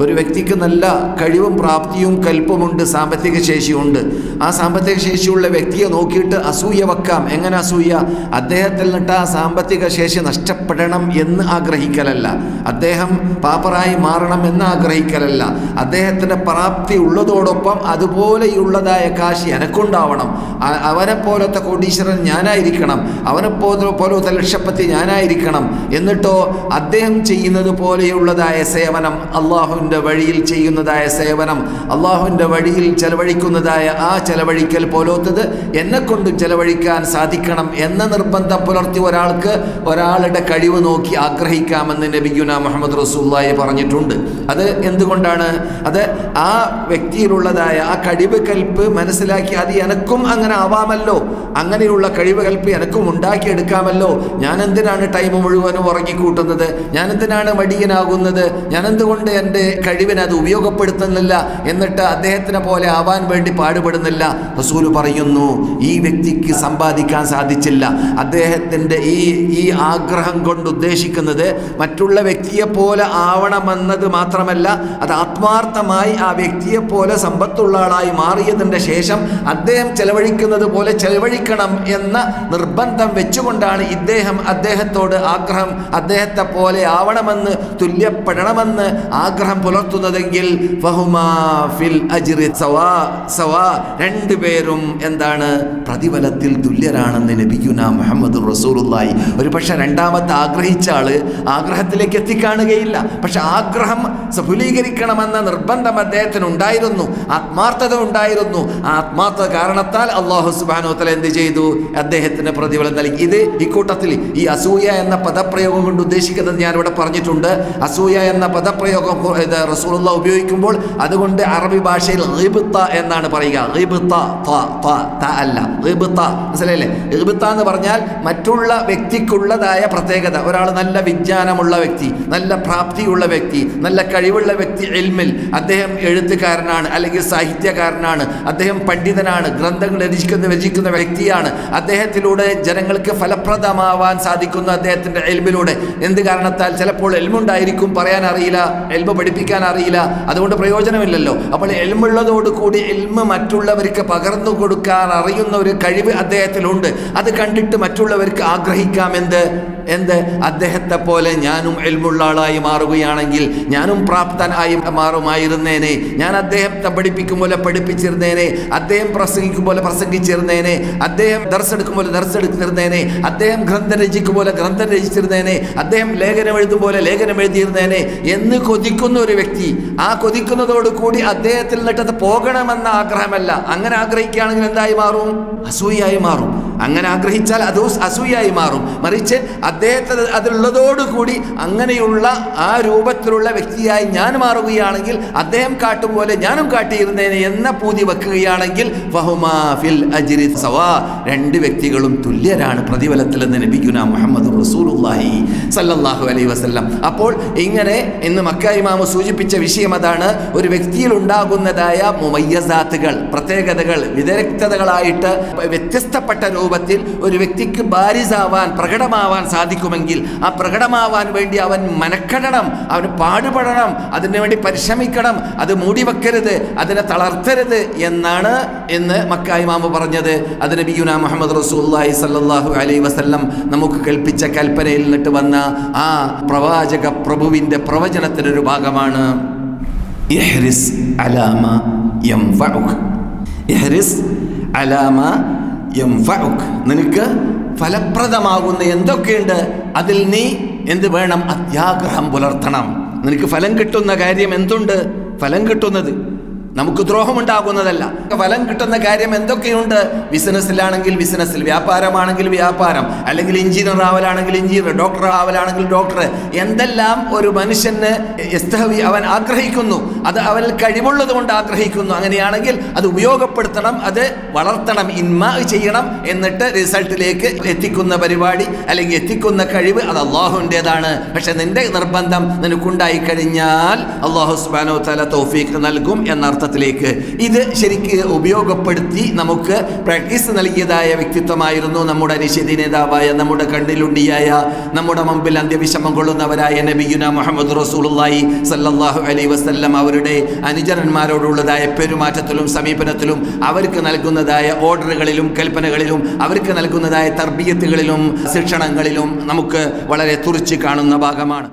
ഒരു വ്യക്തിക്ക് നല്ല കഴിവും പ്രാപ്തിയും കൽപ്പമുണ്ട് സാമ്പത്തിക ശേഷിയുണ്ട്. ആ സാമ്പത്തിക ശേഷിയുള്ള വ്യക്തിയെ നോക്കിയിട്ട് അസൂയ വെക്കാം. എങ്ങനെ അസൂയ? അദ്ദേഹത്തിൽ നിന്നിട്ട് ആ സാമ്പത്തിക ശേഷി നഷ്ടപ്പെടണം എന്ന് ആഗ്രഹിക്കലല്ല. അദ്ദേഹം പാപ്പറായി മാറണം എന്ന് ആഗ്രഹിക്കലല്ല. അദ്ദേഹത്തിന്റെ പ്രാപ്തി ഉള്ളതോടൊപ്പം അതുപോലെയുള്ളതായ കാശി എനക്കുണ്ടാവണം. അവനെ പോലത്തെ കോടീശ്വരൻ ഞാനായിരിക്കണം. അവനെ പോലെ പോലത്തെ ലക്ഷപ്പത്തി ഞാനായിരിക്കണം. എന്നിട്ടോ അദ്ദേഹം ചെയ്യുന്നത് പോലെയുള്ളതായ സേവനം അള്ളാഹുവിന്റെ വഴിയിൽ ചെയ്യുന്നതായ സേവനം അള്ളാഹുവിന്റെ വഴിയിൽ ചെലവഴിക്കുന്നതായ ആ ചെലവഴിക്കൽ പോലോത്തത് എന്നെ കൊണ്ടും ചെലവഴിക്കാൻ സാധിക്കണം എന്ന നിർബന്ധം പുലർത്തി ഒരാൾക്ക് ഒരാളുടെ കഴിവ് നോക്കി ആഗ്രഹിക്കാമെന്ന് നബിഗുന മുഹമ്മദ് റസൂല്ലായി പറഞ്ഞിട്ടുണ്ട്. അത് എന്തുകൊണ്ടാണ്? അത് ആ വ്യക്തിയിലുള്ളതായ ആ കഴിവ് കൽപ്പ് മനസ്സിലാക്കി അത് എനക്കും അങ്ങനെ ആവാമല്ലോ. അങ്ങനെയുള്ള കഴിവ് കൽപ്പ് എനക്കും ഉണ്ടാക്കിയെടുക്കാമല്ലോ. ഞാൻ എന്തിനാണ് ടൈം മുഴുവനും ഉറങ്ങിക്കൂട്ടുന്നത്? ഞാൻ എന്തിനാണ് മടിയനാകുന്നത്? ഞാൻ എന്തുകൊണ്ട് എന്റെ കഴിവിനെ അത് ഉപയോഗപ്പെടുത്തുന്നില്ല എന്നിട്ട് അദ്ദേഹത്തിനെ പോലെ ആവാൻ വേണ്ടി പാടുപെടുന്നില്ല. റസൂൽ പറയുന്നു ഈ വ്യക്തിക്ക് സമ്പാദിക്കാൻ സാധിച്ചില്ല. അദ്ദേഹത്തിന്റെ ഈ ഈ ആഗ്രഹം കൊണ്ട് ഉദ്ദേശിക്കുന്നത് മറ്റുള്ള വ്യക്തിയെ പോലെ ആവണമെന്നത് മാത്രമല്ല അത് ആത്മാർത്ഥമായി ആ വ്യക്തിയെ പോലെ സമ്പത്തുള്ള ആളായി മാറിയതിന്റെ ശേഷം അദ്ദേഹം ചെലവഴിക്കുന്നത് പോലെ ചെലവഴിക്കണം എന്ന നിർബന്ധം വെച്ചുകൊണ്ടാണ് ഇദ്ദേഹം അദ്ദേഹത്തോട് ആഗ്രഹം അദ്ദേഹത്തെ പോലെ ആവണമെന്ന് തുല്യപ്പെടണമെന്ന് ആഗ്രഹം പുലർത്തുന്നതെങ്കിൽ രണ്ടുപേരും എന്താണ് പ്രതിഫലത്തിൽ തുല്യരാണെന്ന് ലഭിക്കുന്ന മുഹമ്മദ് റസൂലുള്ളാഹി. ഒരു പക്ഷെ രണ്ടാമത്തെ ആഗ്രഹിച്ച ആൾ ആഗ്രഹത്തിലേക്ക് എത്തിക്കാണുകയില്ല. പക്ഷെ ആഗ്രഹം സഫലീകരിക്കണമെന്ന നിർബന്ധം അദ്ദേഹത്തിന് ഉണ്ടായിരുന്നു. ആത്മാർത്ഥത ഉണ്ടായിരുന്നു. ആത്മാർത്ഥത കാരണത്താൽ അള്ളാഹു സുബാനോ തല എന്ത് ചെയ്തു? അദ്ദേഹത്തിന് പ്രതിഫലം നൽകി. ഇത് ഇക്കൂട്ടത്തിൽ ഈ അസൂയ എന്ന പദപ്രയോഗം കൊണ്ട് ഉദ്ദേശിക്കുന്നത് ഞാൻ ഇവിടെ പറഞ്ഞിട്ടുണ്ട്. അസൂയ എന്ന പദപ്രയോഗം ഇത് റസൂലുള്ള ഉപയോഗിക്കുമ്പോൾ അതുകൊണ്ട് അറബി ഭാഷയിൽ റിബിത്ത എന്നാണ് പറയുക. റിബിത്ത അല്ല. റിബിത്ത മനസ്സിലായില്ലേ? റിബിത്ത എന്ന് പറഞ്ഞാൽ മറ്റുള്ള വ്യക്തിക്കുള്ളതായ പ്രത്യേകത. ഒരാൾ നല്ല വിജ്ഞാനമുള്ള വ്യക്തി നല്ല പ്രാപ്തിയുള്ള വ്യക്തി നല്ല കഴിവുള്ള വ്യക്തി എൽമിൽ അദ്ദേഹം എഴുത്തുകാരനാണ് അല്ലെങ്കിൽ സാഹിത്യകാരനാണ് അദ്ദേഹം പണ്ഡിതനാണ് ഗ്രന്ഥങ്ങൾ രചിക്കുന്ന രചിക്കുന്ന വ്യക്തിയാണ്. അദ്ദേഹത്തിലൂടെ ജനങ്ങൾക്ക് ഫലപ്രദമാവാൻ സാധിക്കുന്ന അദ്ദേഹത്തിന്റെ എൽമിലൂടെ എന്ത് കാരണത്താൽ? ചിലപ്പോൾ എൽമുണ്ടായിരിക്കും പറയാൻ അറിയില്ല. എൽമ പഠിപ്പിക്കാൻ അറിയില്ല അതുകൊണ്ട് പ്രയോജനമില്ലല്ലോ. അപ്പോൾ എൽമുള്ളതോടുകൂടി എൽമ് മറ്റുള്ളവർക്ക് പകർന്നു കൊടുക്കാൻ അറിയുന്ന ഒരു കഴിവ് അദ്ദേഹത്തിലുണ്ട്. അത് കണ്ടിട്ട് മറ്റുള്ളവർക്ക് ആഗ്രഹിക്കാം. എന്ത്? എന്ത്? അദ്ദേഹത്തെ പോലെ ഞാനും എൽമുള്ള ആളായി മാറുകയാണെങ്കിൽ ഞാനും പ്രാപ്തനായി മാറുമായിരുന്നേനെ. ഞാൻ അദ്ദേഹത്തെ പഠിപ്പിക്കും പോലെ പഠിപ്പിച്ചിരുന്നേനെ. അദ്ദേഹം പ്രസംഗിക്കും പോലെ പ്രസംഗിച്ചിരുന്നേനെ. അദ്ദേഹം ദർശെടുക്കും പോലെ ദർശെടുത്തിരുന്നേനെ അദ്ദേഹം ഗ്രന്ഥം രചിക്കും പോലെ ഗ്രന്ഥം രചിച്ചിരുന്നേനെ. അദ്ദേഹം ലേഖനം എഴുതും പോലെ ലേഖനം എഴുതിയിരുന്നേനെ എന്ന് കൊതിക്കുന്ന ഒരു വ്യക്തി ആ കൊതിക്കുന്നതോടുകൂടി അദ്ദേഹത്തിൽ നിന്നിട്ട് അത് പോകണമെന്ന ആഗ്രഹമല്ല. അങ്ങനെ ആഗ്രഹിക്കുകയാണെങ്കിൽ എന്തായി മാറും? അസൂയായി മാറും. അങ്ങനെ ആഗ്രഹിച്ചാൽ അത് അസൂയായി മാറും. മറിച്ച് അദ്ദേഹത്തെ അതിലുള്ളതോടുകൂടി അങ്ങനെയുള്ള ആ രൂപത്തിലുള്ള വ്യക്തിയായി ഞാൻ മാറുകയാണെങ്കിൽ അദ്ദേഹം കാട്ടും പോലെ ഞാനും കാട്ടിയിരുന്നേനെ എന്ന പൂതി വെക്കുകയാണെങ്കിൽ ഫിൽ അജ്രി സവാ. രണ്ട് വ്യക്തികളും തുല്യരാണ് പ്രതിഫലത്തിൽ എന്ന് നബിഗുന മുഹമ്മദ് റസൂലുള്ളാഹി സല്ലല്ലാഹു അലൈഹി വസല്ലം. അപ്പോൾ ഇങ്ങനെ ഇന്ന് മക്ക സൂചിപ്പിച്ച വിഷയം അതാണ്. ഒരു വ്യക്തിയിൽ ഉണ്ടാകുന്നതായ മുമയ്യസാത്തുകൾ പ്രത്യേകതകൾ വിദഗ്ധതകളായിട്ട് വ്യത്യസ്തപ്പെട്ട രൂപത്തിൽ ഒരു വ്യക്തിക്ക് ബാരിസാവാൻ പ്രകടമാവാൻ സാധിക്കുമെങ്കിൽ ആ പ്രകടമാവാൻ വേണ്ടി അവൻ മനക്കെടണം അവന് പാടുപെടണം അതിനുവേണ്ടി പരിശ്രമിക്കണം അത് മൂടി വെക്കരുത് അതിനെ തളർത്തരുത് എന്നാണ് എന്ന് മക്കായി മാമ പറഞ്ഞത്. അത് നബിയുന മുഹമ്മദ് റസൂല്ലാഹി സല്ലാഹു അലൈ വസല്ലം നമുക്ക് കൽപ്പിച്ച കൽപ്പനയിൽ നിന്നിട്ട് വന്ന ആ പ്രവാചക പ്രഭുവിന്റെ പ്രവചനത്തിനൊരു ഭാഗമാണ്. ഇഹ്രിസ് അലാമ യംഫഉക് ഇഹ്രിസ് അലാമ യംഫഉക് നിനക്ക് ഫലപ്രദമാകുന്ന എന്തൊക്കെയുണ്ട്? അതിൽ നീ എന്ത് വേണം? അത്യാഗ്രഹം പുലർത്തണം. നിനക്ക് ഫലം കിട്ടുന്ന കാര്യം എന്തുണ്ട്? ഫലം കിട്ടുന്നത് നമുക്ക് ദ്രോഹമുണ്ടാകുന്നതല്ല. ഫലം കിട്ടുന്ന കാര്യം എന്തൊക്കെയുണ്ട്? ബിസിനസ്സിലാണെങ്കിൽ ബിസിനസ്സിൽ വ്യാപാരമാണെങ്കിൽ വ്യാപാരം. അല്ലെങ്കിൽ എഞ്ചിനീയർ ആവലാണെങ്കിൽ എഞ്ചിനീയർ ഡോക്ടർ ആവലാണെങ്കിൽ ഡോക്ടർ. എന്തെല്ലാം ഒരു മനുഷ്യന് എസ്തഹവി അവൻ ആഗ്രഹിക്കുന്നു. അത് അവനിൽ കഴിവുള്ളത് കൊണ്ട് ആഗ്രഹിക്കുന്നു. അങ്ങനെയാണെങ്കിൽ അത് ഉപയോഗപ്പെടുത്തണം അത് വളർത്തണം ഇന്മ ചെയ്യണം എന്നിട്ട് റിസൾട്ടിലേക്ക് എത്തിക്കുന്ന പരിപാടി അല്ലെങ്കിൽ എത്തിക്കുന്ന കഴിവ് അത് അള്ളാഹുവിന്റെതാണ് പക്ഷെ നിന്റെ നിർബന്ധം നിനക്കുണ്ടായി കഴിഞ്ഞാൽ അള്ളാഹു സുബാനോ തല തോഫീക്ക് നൽകും എന്നർത്ഥം. യഥാർത്ഥത്തിലേക്ക്. ഇത് ശരിക്ക് ഉപയോഗപ്പെടുത്തി നമുക്ക് പ്രാക്ടീസ് നൽകിയതായ വ്യക്തിത്വമായിരുന്നു നമ്മുടെ നിഷേധി നേതാവായ നമ്മുടെ കണ്ണിലുണ്ടിയായ നമ്മുടെ മുമ്പിൽ അന്ത്യവിഷമം കൊള്ളുന്നവരായ നബിയുന മുഹമ്മദ് റസൂലുള്ളാഹി സല്ലല്ലാഹു അലൈ വസല്ലം അവരുടെ അനുചരന്മാരോടുള്ളതായ പെരുമാറ്റത്തിലും സമീപനത്തിലും അവർക്ക് നൽകുന്നതായ ഓർഡറുകളിലും കൽപ്പനകളിലും അവർക്ക് നൽകുന്നതായ തർബീയത്തുകളിലും ശിക്ഷണങ്ങളിലും നമുക്ക് വളരെ തുറിച്ച് കാണുന്ന ഭാഗമാണ്.